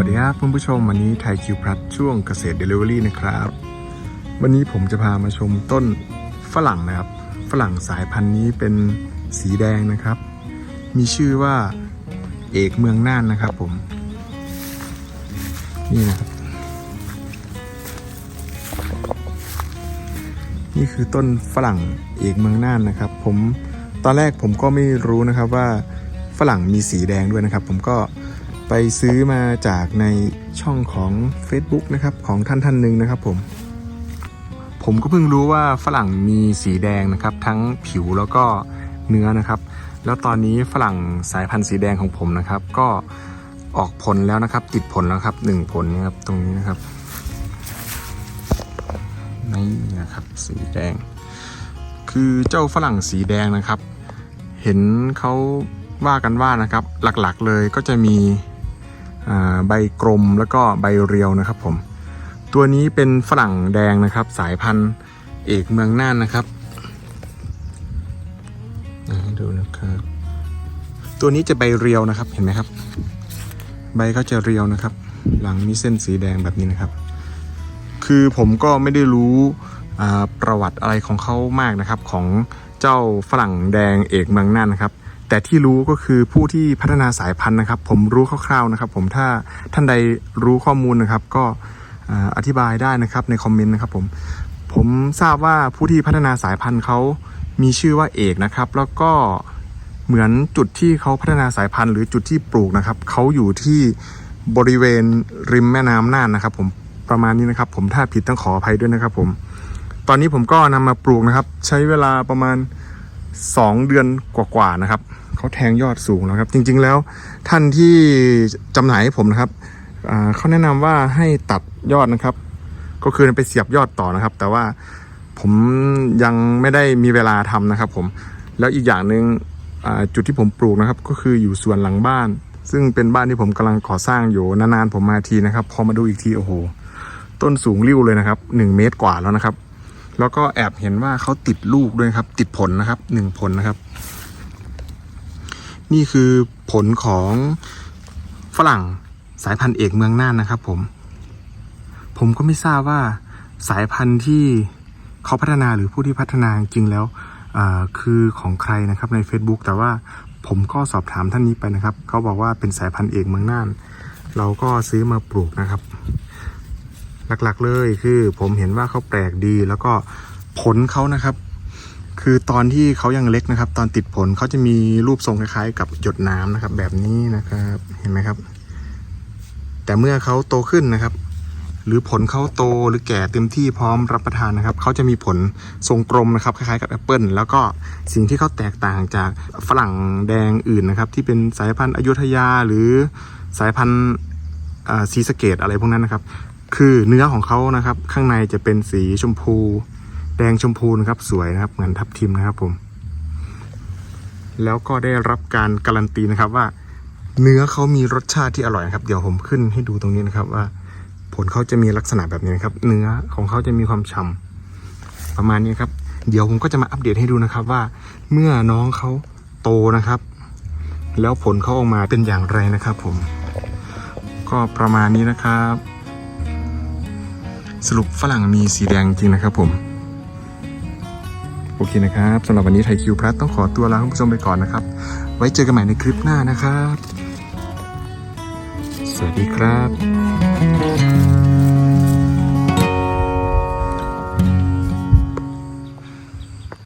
วัสดีครับคุณผู้ชมวันนี้ไทยคิวพลัสช่วงเกษตรเดลิเวอรี่นะครับ วันนี้ผมจะพามาชมต้นฝรั่งนะครับ ฝรั่งสายพันธุ์นี้เป็นสีแดงนะครับ มีชื่อว่าเอกเมืองน่านนะครับผม นี่นะครับนี่คือต้นฝรั่งเอกเมืองน่านนะครับ ผมตอนแรกผมก็ไม่รู้นะครับว่าฝรั่งมีสีแดงด้วยนะครับ ผมก็ ไปซื้อมาจากในช่องของ Facebook นะครับของท่านท่านหนึ่งนะครับผม ผมก็เพิ่งรู้ว่าฝรั่งมีสีแดงนะครับ ทั้งผิวแล้วก็เนื้อนะครับ แล้วตอนนี้ฝรั่งสายพันธุ์สีแดงของผมนะครับ ก็ออกผลแล้วนะครับ ติดผลแล้วครับหนึ่งผลนะครับตรงนี้นะครับนี่นะครับสีแดง คือเจ้าฝรั่งสีแดงนะครับ เห็นเขาว่ากันว่านะครับ หลักๆเลยก็จะมี ใบกลมแล้วก็ใบเรียวนะครับผมตัวนี้เป็นฝรั่งแดงนะครับ สายพันธุ์เอกเมืองน่านนะครับดูนะครับตัวนี้จะใบเรียวนะครับเห็นไหมครับ ใบเขาจะเรียวนะครับ หลังมีเส้นสีแดงแบบนี้นะครับ คือผมก็ไม่ได้รู้ประวัติอะไรของเขามากนะครับ ของเจ้าฝรั่งแดงเอกเมืองน่านนะครับ แต่ที่รู้ก็คือผู้ที่พัฒนาสายพันธุ์นะครับ ผมรู้คร่าวๆนะครับ ผมถ้าท่านใดรู้ข้อมูลนะครับ ก็อธิบายได้นะครับในคอมเมนต์นะครับผมผมทราบว่าผู้ที่พัฒนาสายพันธุ์เขามีชื่อว่าเอกนะครับ แล้วก็เหมือนจุดที่เขาพัฒนาสายพันธุ์หรือจุดที่ปลูกนะครับเขาอยู่ที่บริเวณริมแม่น้ำน่านนะครับ ผมประมาณนี้นะครับ ผมถ้าผิดต้องขออภัยด้วยนะครับ ผม ตอนนี้ผมก็นำมาปลูกนะครับ ใช้เวลาประมาณ 2 เดือนกว่าๆนะครับ เขาแทงยอดสูงแล้วครับ จริง ๆ แล้วท่านที่จำหน่ายให้ผมนะครับเขาแนะนำว่าให้ตัดยอดนะครับ ก็คือไปเสียบยอดต่อนะครับ แต่ว่าผมยังไม่ได้มีเวลาทำนะครับผมแล้วอีกอย่างหนึ่งอ่าจุดที่ผมปลูกนะครับ ก็คืออยู่ส่วนหลังบ้าน ซึ่งเป็นบ้านที่ผมกำลังก่อสร้างอยู่นานๆผมมาทีนะครับ พอมาดูอีกทีโอ้โหต้นสูงริ้วเลยนะครับหนึ่งเมตรกว่าแล้วนะครับ แล้วก็แอบเห็นว่าเขาติดลูกด้วยครับ ติดผลนะครับหนึ่งผลนะครับ นี่คือผลของฝรั่งสายพันธุ์เอกเมืองน่านนะครับผม ผมก็ไม่ทราบว่าสายพันธุ์ที่เขาพัฒนาหรือผู้ที่พัฒนาจริงแล้วคือของใครนะครับใน Facebook แต่ว่าผมก็สอบถามท่านนี้ไปนะครับ เขาบอกว่าเป็นสายพันธุ์เอกเมืองน่าน เราก็ซื้อมาปลูกนะครับ หลักๆเลยคือผมเห็นว่าเขาแปลกดีแล้วก็ผลเขานะครับ คือตอนที่เขายังเล็กนะครับ ตอนติดผลเขาจะมีรูปทรงคล้ายๆ กับหยดน้ำนะครับ แบบนี้นะครับเห็นไหมครับ แต่เมื่อเขาโตขึ้นนะครับ หรือผลเขาโตหรือแก่เต็มที่พร้อมรับประทานนะครับเขาจะมีผลทรงกลมนะครับคล้ายๆกับแอปเปิลแล้วก็สิ่งที่เขาแตกต่างจากฝรั่งแดงอื่นนะครับ ที่เป็นสายพันธุ์อยุธยาหรือสายพันธุ์ซีสเกตอะไรพวกนั้นนะครับ คือเนื้อของเขานะครับ ข้างในจะเป็นสีชมพู แดงชมพูนะครับสวยนะครับ เหมือนทับทิมนะครับผม แล้วก็ได้รับการการันตีนะครับว่า เนื้อเขามีรสชาติที่อร่อยนะครับ เดี๋ยวผมขึ้นให้ดูตรงนี้นะครับว่า ผลเขาจะมีลักษณะแบบนี้นะครับ เนื้อของเขาจะมีความฉ่ำประมาณนี้ครับ เดี๋ยวผมก็จะมาอัปเดตให้ดูนะครับว่า เมื่อน้องเขาโตนะครับ แล้วผลเขาออกมาเป็นอย่างไรนะครับ ผม ก็ประมาณนี้นะครับ สรุปฝรั่งมีสีแดงจริงนะครับผม โอเคนะครับสำหรับวันนี้ไทยคิวพลัสต้องขอตัวลาคุณผู้ชมไปก่อนนะครับ ไว้เจอกันใหม่ในคลิปหน้านะครับ สวัสดีครับ